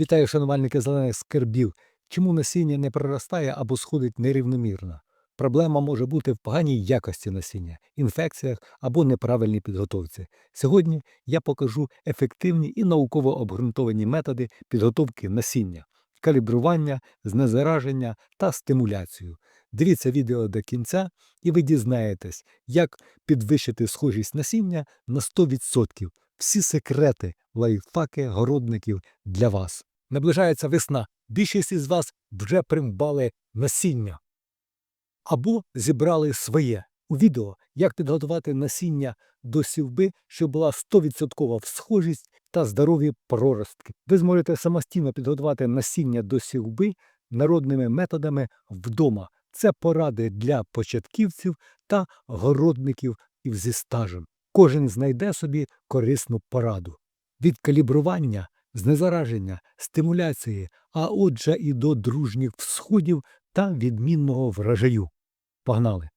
Вітаю, шанувальники зелених скарбів. Чому насіння не проростає або сходить нерівномірно? Проблема може бути в поганій якості насіння, інфекціях або неправильній підготовці. Сьогодні я покажу ефективні і науково обґрунтовані методи підготовки насіння, калібрування, знезараження та стимуляцію. Дивіться відео до кінця, і ви дізнаєтесь, як підвищити схожість насіння на 100%. Всі секрети, лайфхаки городників для вас. Наближається весна. Більшість із вас вже придбали насіння або зібрали своє. У відео, як підготувати насіння до сівби, щоб була 100% схожість та здорові проростки. Ви зможете самостійно підготувати насіння до сівби народними методами вдома. Це поради для початківців та городників зі стажем. Кожен знайде собі корисну пораду. Від калібрування, знезараження, стимуляції, а отже і до дружніх всходів та відмінного врожаю. Погнали!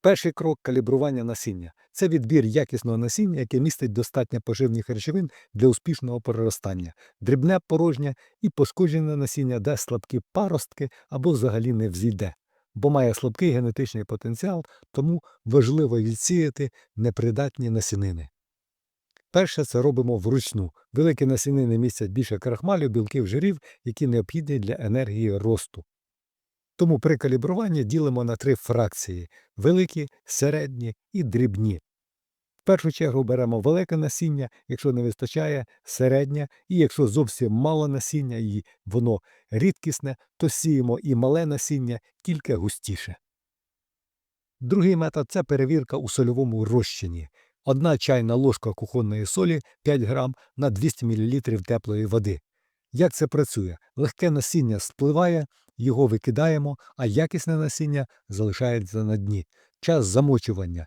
Перший крок калібрування насіння це відбір якісного насіння, яке містить достатньо поживних речовин для успішного проростання, дрібне порожнє і пошкоджене насіння дасть слабкі паростки або взагалі не взійде, бо має слабкий генетичний потенціал, тому важливо відсіяти непридатні насінини. Перше це робимо вручну. Великі насінини містять більше крахмалю, білків, жирів, які необхідні для енергії росту. Тому при калібруванні ділимо на три фракції великі, середні і дрібні. Першу чергу беремо велике насіння, якщо не вистачає середнє, і якщо зовсім мало насіння і воно рідкісне, то сіємо і мале насіння тільки густіше. Другий метод це перевірка у сольовому розчині. Одна чайна ложка кухонної солі 5 грам на 200 мл теплої води. Як це працює? Легке насіння спливає, його викидаємо, а якісне насіння залишається на дні. Час замочування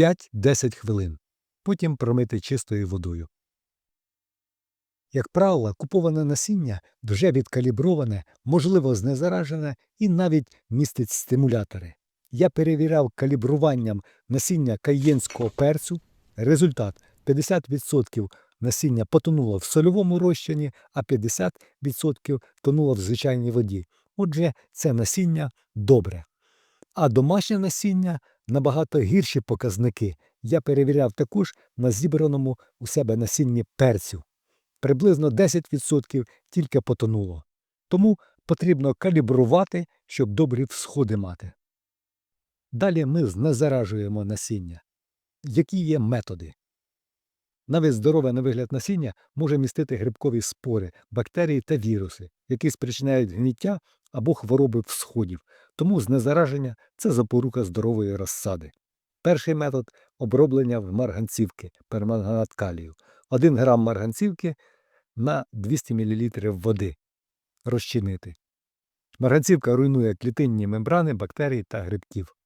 5-10 хвилин. Потім промити чистою водою. Як правило, куповане насіння вже відкаліброване, можливо, знезаражене і навіть містить стимулятори. Я перевіряв калібруванням насіння каєнського перцю. Результат 50% насіння потонуло в сольовому розчині, а 50% тонуло в звичайній воді. Отже, це насіння добре. А домашнє насіння набагато гірші показники. Я перевіряв також на зібраному у себе насінні перцю. Приблизно 10% тільки потонуло. Тому потрібно калібрувати, щоб добрі всходи мати. Далі ми знезаражуємо насіння. Які є методи? Навіть здорове на вигляд насіння може містити грибкові спори, бактерії та віруси, які спричиняють гниття або хвороби всходів, тому знезараження це запорука здорової розсади. Перший метод оброблення в марганцівки перманганат калію. 1 грам марганцівки на 200 мл води. Розчинити. Марганцівка руйнує клітинні мембрани бактерій та грибків.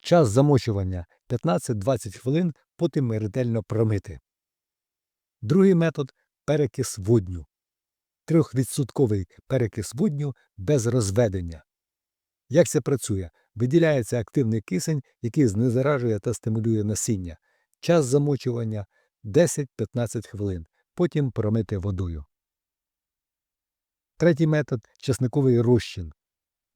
Час замочування 15-20 хвилин, потім ретельно промити. Другий метод перекис водню. Трьохвідсотковий перекис водню без розведення. Як це працює? Виділяється активний кисень, який знезаражує та стимулює насіння. Час замочування 10-15 хвилин, потім промити водою. Третій метод чесниковий розчин.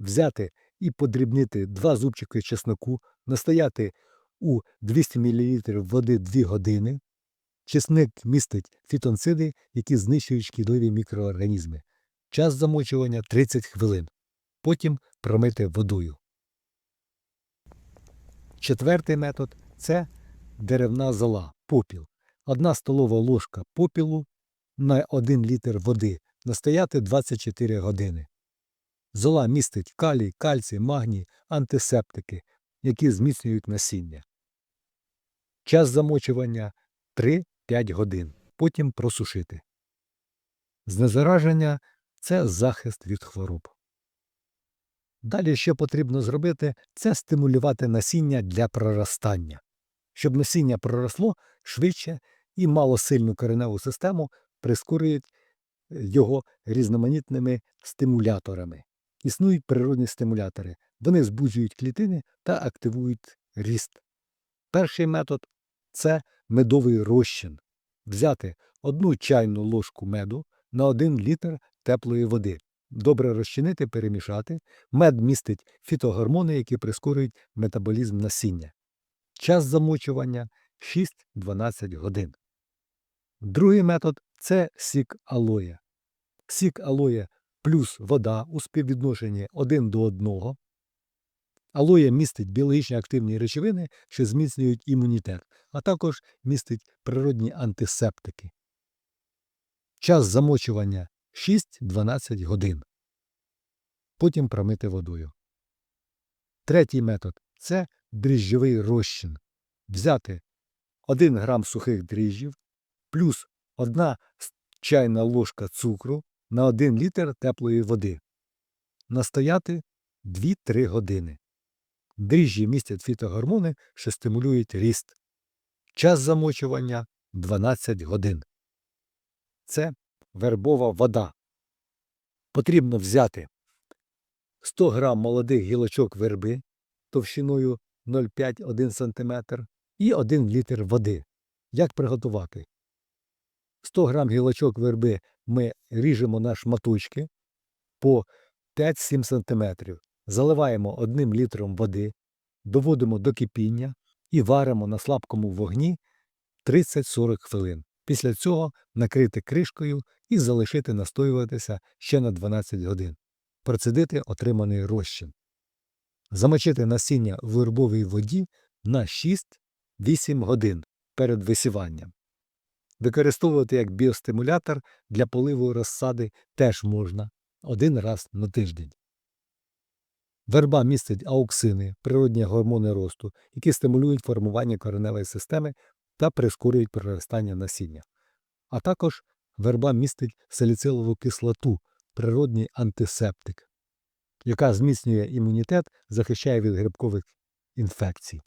Взяти і подрібнити два зубчики чесноку, настояти у 200 мл води 2 години. Чесник містить фітонциди, які знищують шкідливі мікроорганізми. Час замочування 30 хвилин. Потім промити водою. Четвертий метод це деревна зола, попіл. Одна столова ложка попілу на 1 літр води. Настояти 24 години. Зола містить калій, кальцій, магній, антисептики, які зміцнюють насіння. Час замочування 3-5 годин. Потім просушити. Знезараження це захист від хвороб. Далі, що потрібно зробити, це стимулювати насіння для проростання. Щоб насіння проросло швидше і мало сильну кореневу систему, прискорюють його різноманітними стимуляторами. Існують природні стимулятори. Вони збуджують клітини та активують ріст. Перший метод це медовий розчин. Взяти одну чайну ложку меду на 1 літр теплої води. Добре розчинити, перемішати. Мед містить фітогормони, які прискорюють метаболізм насіння. Час замочування 6-12 годин. Другий метод це сік алоє. Сік алоє плюс вода у співвідношенні 1 до 1. Алоє містить біологічно активні речовини, що зміцнюють імунітет, а також містить природні антисептики. Час замочування 6-12 годин. Потім промити водою. Третій метод це дріжджовий розчин. Взяти 1 грам сухих дріжджів плюс 1 чайна ложка цукру на 1 літр теплої води. Настояти 2-3 години. Дріжджі містять фітогормони, що стимулюють ріст. Час замочування 12 годин. Це вербова вода. Потрібно взяти 100 грам молодих гілочок верби товщиною 0,5-1 см і 1 літр води. Як приготувати? 100 грам гілочок верби ми ріжемо на шматочки по 5-7 см. Заливаємо 1 літром води, доводимо до кипіння і варимо на слабкому вогні 30-40 хвилин. Після цього накрити кришкою і залишити настоюватися ще на 12 годин. Процедити отриманий розчин. Замочити насіння в вербовій воді на 6-8 годин перед висіванням. Використовувати як біостимулятор для поливу розсади теж можна один раз на тиждень. Верба містить ауксини, природні гормони росту, які стимулюють формування кореневої системи та прискорюють проростання насіння. А також верба містить саліцилову кислоту, природній антисептик, яка зміцнює імунітет, захищає від грибкових інфекцій.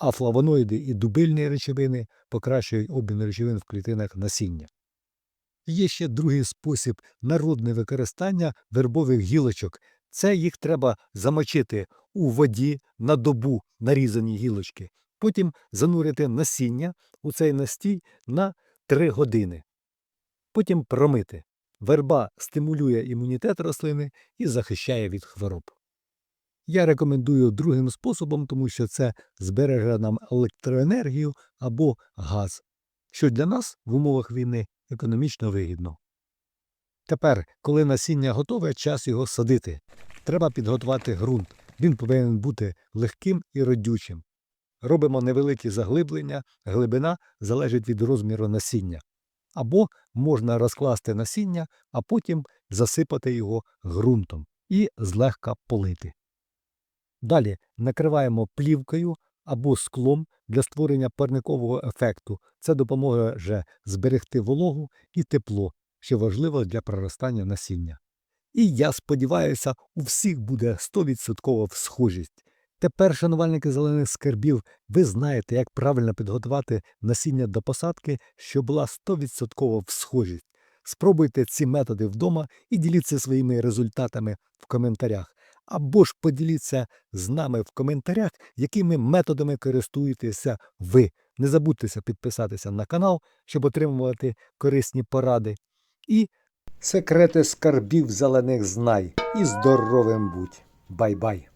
А флавоноїди і дубильні речовини покращують обмін речовин в клітинах насіння. Є ще другий спосіб народне використання вербових гілочок. Це їх треба замочити у воді на добу нарізані гілочки, потім занурити насіння у цей настій на 3 години. Потім промити. Верба стимулює імунітет рослини і захищає від хвороб. Я рекомендую другим способом, тому що це збереже нам електроенергію або газ, що для нас в умовах війни економічно вигідно. Тепер, коли насіння готове, час його садити. Треба підготувати ґрунт. Він повинен бути легким і родючим. Робимо невеликі заглиблення, глибина залежить від розміру насіння. Або можна розкласти насіння, а потім засипати його ґрунтом і злегка полити. Далі накриваємо плівкою або склом для створення парникового ефекту. Це допоможе зберегти вологу і тепло, що важливо для проростання насіння. І я сподіваюся, у всіх буде 100% схожість. Тепер, шанувальники зелених скарбів, ви знаєте, як правильно підготувати насіння до посадки, щоб була 100% схожість. Спробуйте ці методи вдома і діліться своїми результатами в коментарях. Або ж поділіться з нами в коментарях, якими методами користуєтеся ви. Не забудьтеся підписатися на канал, щоб отримувати корисні поради. І секрети скарбів зелених знай. І здоровим будь. Бай-бай!